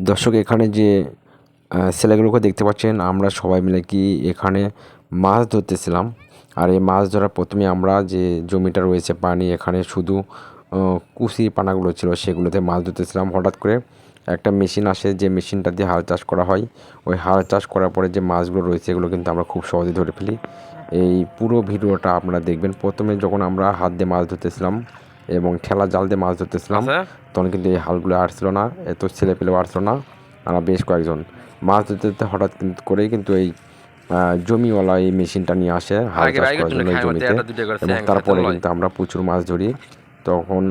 দর্শক, এখানে যে ছেলেগুলোকে দেখতে পাচ্ছেন, আমরা সবাই মিলে কি এখানে মাছ ধরতেছিলাম। আর এই মাছ ধরার প্রথমে আমরা যে জমিটা রয়েছে পানি, এখানে শুধু কুচি পানাগুলো ছিল, সেগুলোতে মাছ ধরতেছিলাম। হঠাৎ করে একটা মেশিন আসে যে মেশিনটা দিয়ে হাল চাষ করা হয়। ওই হাল চাষ করার পরে যে মাছগুলো রয়েছে এগুলো কিন্তু আমরা খুব সহজে ধরে ফেলি। এই পুরো ভিডিওটা আপনারা দেখবেন। প্রথমে যখন আমরা হাত দিয়ে মাছ ধরতেছিলাম এবং ঠেলা জাল দিয়ে মাছ ধরতেছিলাম তখন কিন্তু এই হালগুলো আসছিল না এত ছেলে পেলেও আসছিল না। আমরা বেশ কয়েকজন। মাছ ধরতে ধরতে হঠাৎ কিন্তু করেই কিন্তু এই জমিওয়ালা এই মেশিনটা নিয়ে আসে হাল চাষ করার জন্য জমিতে। এবং তারপরে কিন্তু আমরা প্রচুর মাছ ধরি। তখন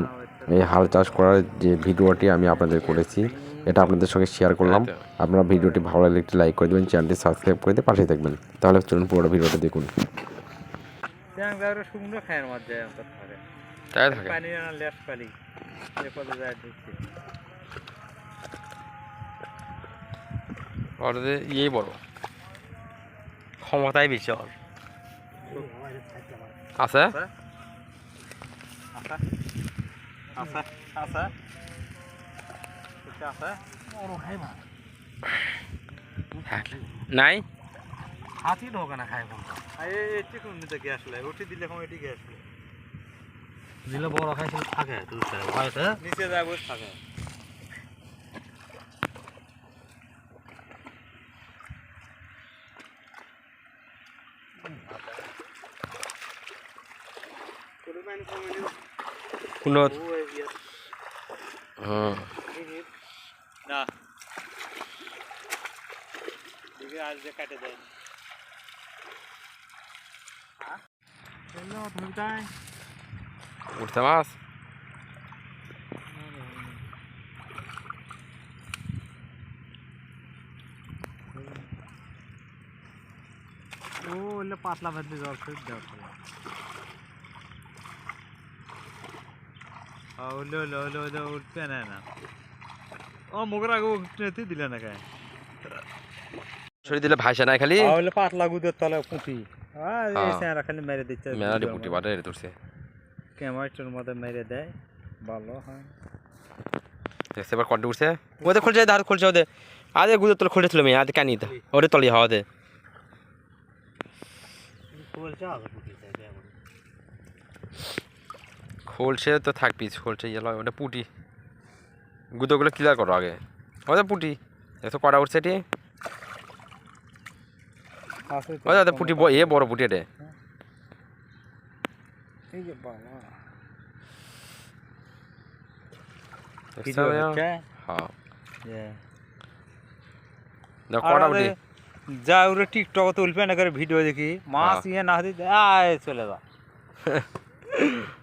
এই হাল চাষ করার যে ভিডিওটি আমি আপনাদের করেছি এটা আপনাদের সঙ্গে শেয়ার করলাম। আপনারা ভিডিওটি ভালো লাগলে একটি লাইক করে দেবেন চ্যানেলটি সাবস্ক্রাইব করে দিয়ে পাশে থাকবেন। তাহলে চলুন পুরো ভিডিওটা দেখুন। তাই থাকে? পানি না লেট পানি এ যায় দেখছি। ওর ইয়েই বড়। ক্ষমতাই বেশি ওর আছে? আসা আসা নাই? হাতি ঢোকে না খাই গ্যাস লাই দিলে এটি গ্যাস দিলে বড় খাইছিল থাকে ভয়তে নিচে যাব থাকে। কোনো হ্যাঁ না আজ যে কাটে দেয়। হ্যালো ধরতাই উঠতে মাছ ও ওলে পাতলা ভাত দিয়ে জল ফেট দেওয়া ছিল ওলে ওলে ওলে ওলে উঠতে না। ও মুগের আগে উঠতে দিলে না কায় সরি দিলে ভাইসা নাই খালি? ওলে পাতলা গুদের তলে পুঁটি আর হ্যাঁ। খালি মেরে দিচ্ছে মেলাটি পুটি বাটে রে তোরছে ক্যামেরাটার মধ্যে মেরে দেয়। ভালো হয়। দেখতে এবার কন্টে উঠছে। ওদের খুলছে ধার খুলছে ওদের আরে গুদের তোলে খুলে ছিল মেয়ে আজ কানি তো ওরে তলি পুঁটি দেয় খুলছে তো থাকবি খুলছে ইয়ে লয় ওটা পুটি। গুদোগুলো ক্লিয়ার করো আগে। ওদের পুটি। দেখো কটা উঠছে এটি? আছে তো ওই দাদা পুটি ব- এ বড় পুটি রে এই যে বাবা দেখছ ভিডিও ভাইয়া? হচ্ছে হ্যাঁ যে দেখো কটা পুটি যা ওরে টিকটক তুলবে না করে ভিডিও দেখি মাছ ইয়ে না দিতে আয় চলে যা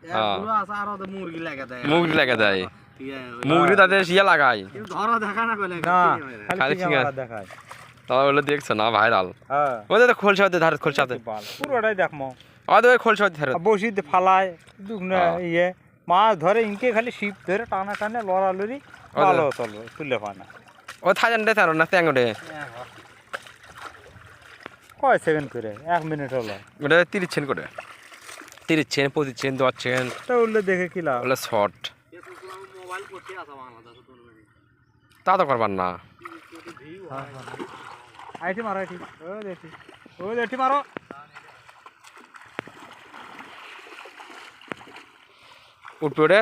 হ্যাঁ আর ওদের মুরগি লাগা দেয় মুগরি লাগা দেয় মুগরি তাদের ইয়ে লাগাই ধরো দেখা না পেলে না খালি খালি ফিঙ্গার। ক্যামেরা দেখায় তারা বলে দেখছ না ভাইরাল হ্যাঁ। ওদের তো খোলছে ওদের ধারে ওদের বাল, পুরোটাই দেখমো ওদের ওই ওদের ধারে। বসি ফালায় দুগুনে হ্যাঁ। ইয়ে। মাছ ধরে ইনকে খালি শিপ ধরে টানা টানে লড়ালড়ি ভালো চলবে তুলে পায় না। ও থাকেন রে তার না ট্যাং ওঠে কয় সেকেন্ড করে? এক মিনিট হলো। ওটা তিরিশ ছেন করে। তিরিশ ছেন পঁচিশ ছেন দশ তা উঠলে দেখে কি লাভ? ওগুলো শর্ট মোবাইল করতে আসা বাংলাদেশে তা তো করবার না। আইটি মারো আইটি ও দেখি ও দেখি মারো। উঠবে ওরে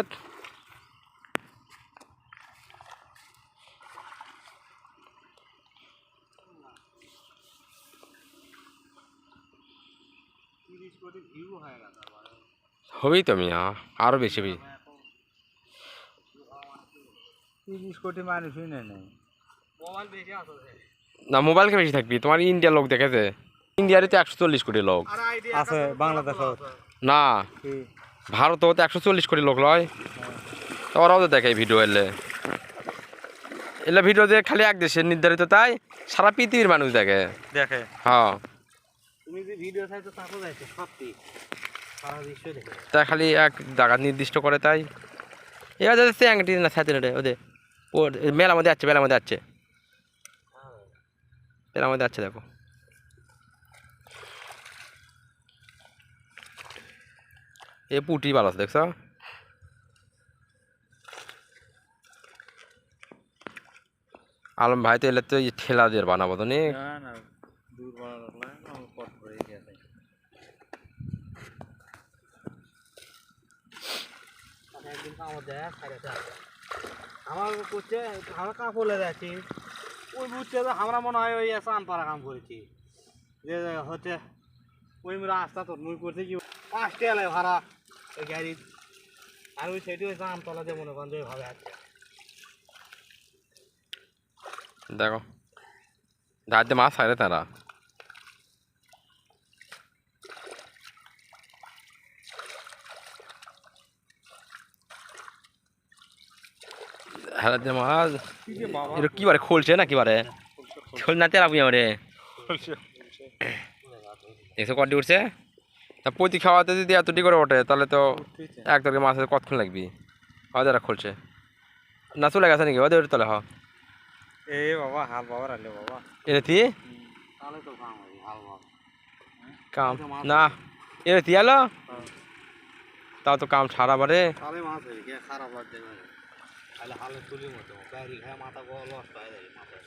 হবেই তো মিয়া আরও বেশি হবে তিরিশ কোটি মানুষই নেই নেই। মোবাইল বেশি আছে না মোবাইলকে বেশি থাকবি? তোমার ইন্ডিয়ার লোক দেখেছে? ইন্ডিয়ারে তো একশো চল্লিশ কোটি লোক। আছে বাংলাদেশে না। কি? ভারতও তো একশো চল্লিশ কোটি লোক লয়। তো ওরাও তো দেখে ভিডিও এলে। এলে ভিডিও দিয়ে খালি এক দেশের নির্ধারিত তাই সারা পৃথিবীর মানুষ দেখে। দেখে। হ্যাঁ। তুমি যে ভিডিও চাইছো তাকো যাইছো সত্যি। সারা বিশ্ব দেখে। তা খালি এক জায়গা নির্দিষ্ট করে তাই। এবার যাতে চ্যাংটি না সাথে ওদের। ও মেলার মধ্যে যাচ্ছে মেলার মধ্যে যাচ্ছে। মেলার মধ্যে যাচ্ছে দেখো। এ পুটি ভালো আছে দেখছ? আলম ভাই তো এলে তো ঠেলা দিয়ে বানাবো তো নি। একদিন কামড় দেয় সাড়ে চার আমার করছে আমরা কাপড়ে যাচ্ছি ওই বুঝছে যে আমরা মনে হয় ওই সান পাড়া কাম করেছি। যে হচ্ছে ওই রাস্তা তোর মুই করতে কি পাঁচটা এলাই ভাড়া, ওই গাড়ি। আর ওই সেটি ওই আমতলা দিয়ে মনে করেন যে ওইভাবে আছে। দেখো দাঁড়িয়ে মাছ খাইলে তারা। দে মাছ এটা কি বারে খোলছে না কি বারে? খোল না তেরা বুঝে দেখছ কটি উঠছে? তা প্রতি খাওয়াতে যদি এতটি করে ওঠে তাহলে তো এক তরকারি মাছের কতক্ষণ লাগবি? এরা খুলছে। না চলে গেছে নাকি? ওদের তাহলে হ। এ বাবা হাল বাবার আলে বাবা। এনে তি? কাম না। এনে তি আলো? তাও তো কাম ছাড়া বারে। গিয়ে খারাপ তাহলে হালে তুলি মতো গাড়ি খায় মাথা লস হয়ে যায় মাথায়।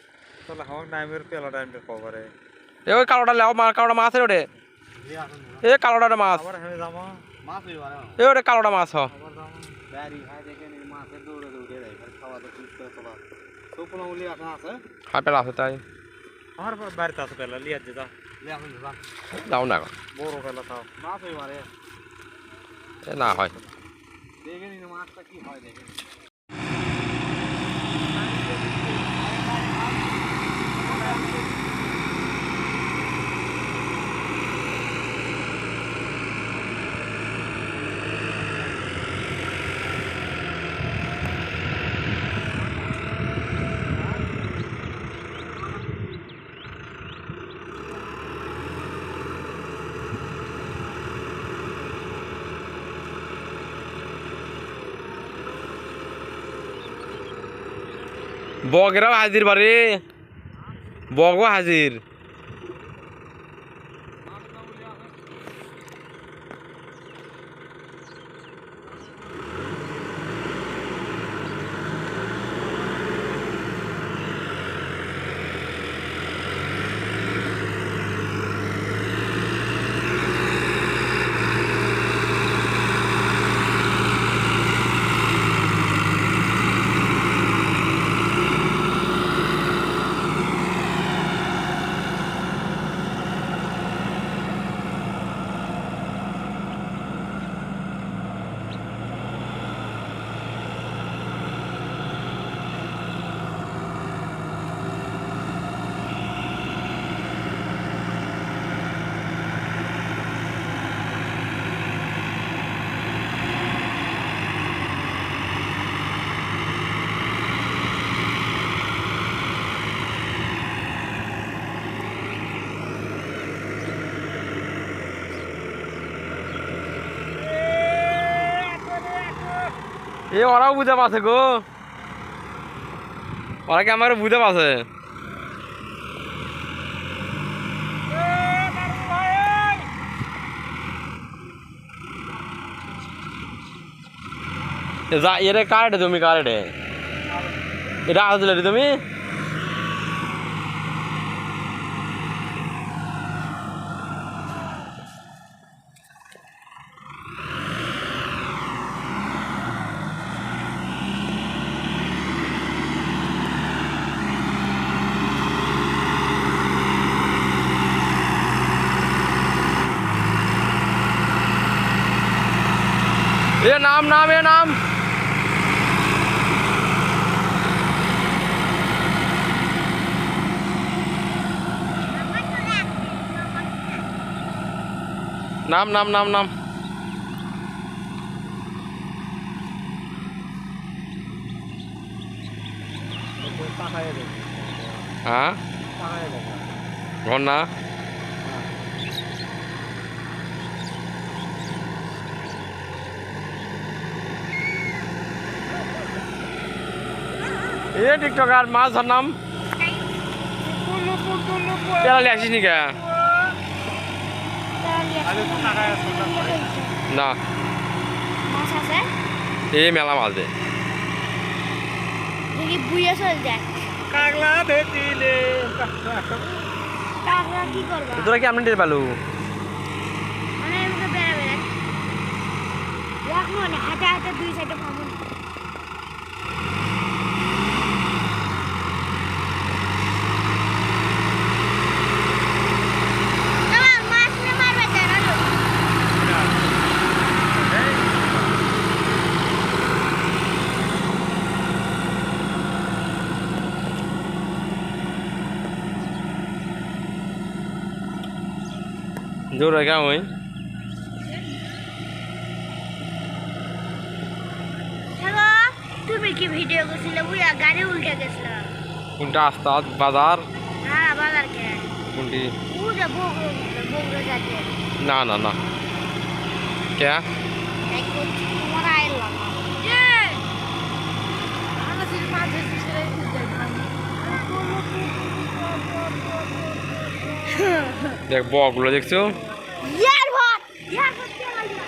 তাহলে আমার টাইমের পেলা টাইমটা কভারে এ। ওই কালোটা লেও মা কালোটা মাছের ওরে দিয়ে আসুন এ কালোটা মাছ। আবার হেমে যাব। মাছ হয়ে পারে এ ওরে কালোটা মাছ হ। গাড়ি খায় দেখে নি মাছের দৌড়ে দৌড়ে দেয় খালি খাওয়া তো ঠিক করে তোলা সৌপুনা উলি আসা আছে? হাই পেলা আছে তাই। বাড়িতে আছে পেলা যাও না বড় পেলা তাও। মাছ হয়ে পারে এ না হয়। দেখে নি মাছটা কি হয় দেখে বগেরাও হাজির বারে বগও হাজির। এ, ওরাও বুঝে পাচ্ছে গো। ওরা কি আমার বুঝে পাচ্ছে এটা কারে তুমি, কার এটা আসলে তুমি? Việt Nam Nam Việt Nam. Nam Nam Nam Nam. Hả? Ngon đó এ টিকটক আর মাছ ধর নাম? পেলালি আসিস নি না। আছে মেলা মাছ দে। মনে হাতে হাতে দুই সাইডে ভাবুন মাছ না মারবে জানো জোর রেখা ওই। তুমি কি ভিডিও করছিলে? বুইয়া গাড়ি উল্টে গেছিল। কোনটা? আস্তাদ বাজার? না বাজার কে কোনটি পুরো বগর বগর যাচ্ছে। না না না। কে? তোমার সেটাই বুঝতে দেখ বকগুলো দেখছ ইয়ার ভাত ইয়ার ভাত কে লাগা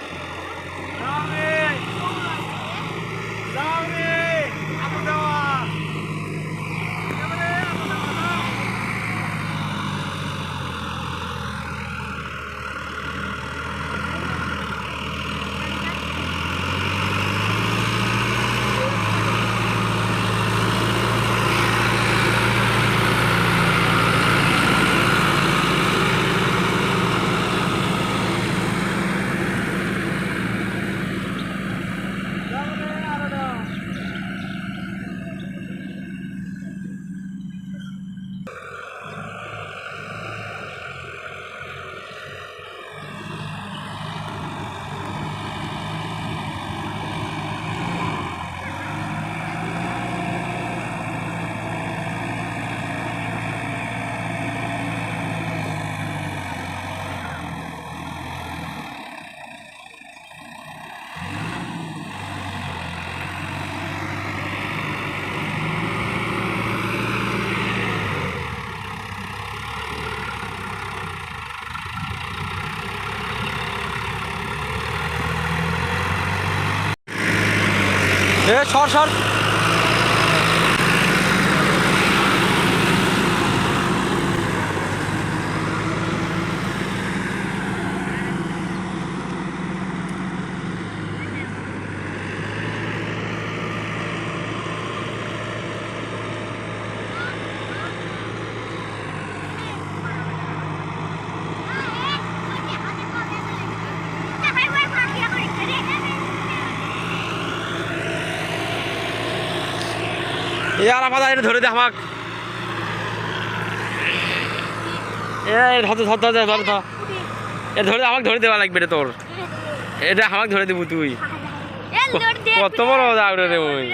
এ সর সর। আর আমাদের এটা ধরে দে আমাক। এ ধর আমাকে ধরে দেওয়া লাগবে রে তোর। এটা আমাকে ধরে দেবো তুই। কত বড় দাও রে ওই।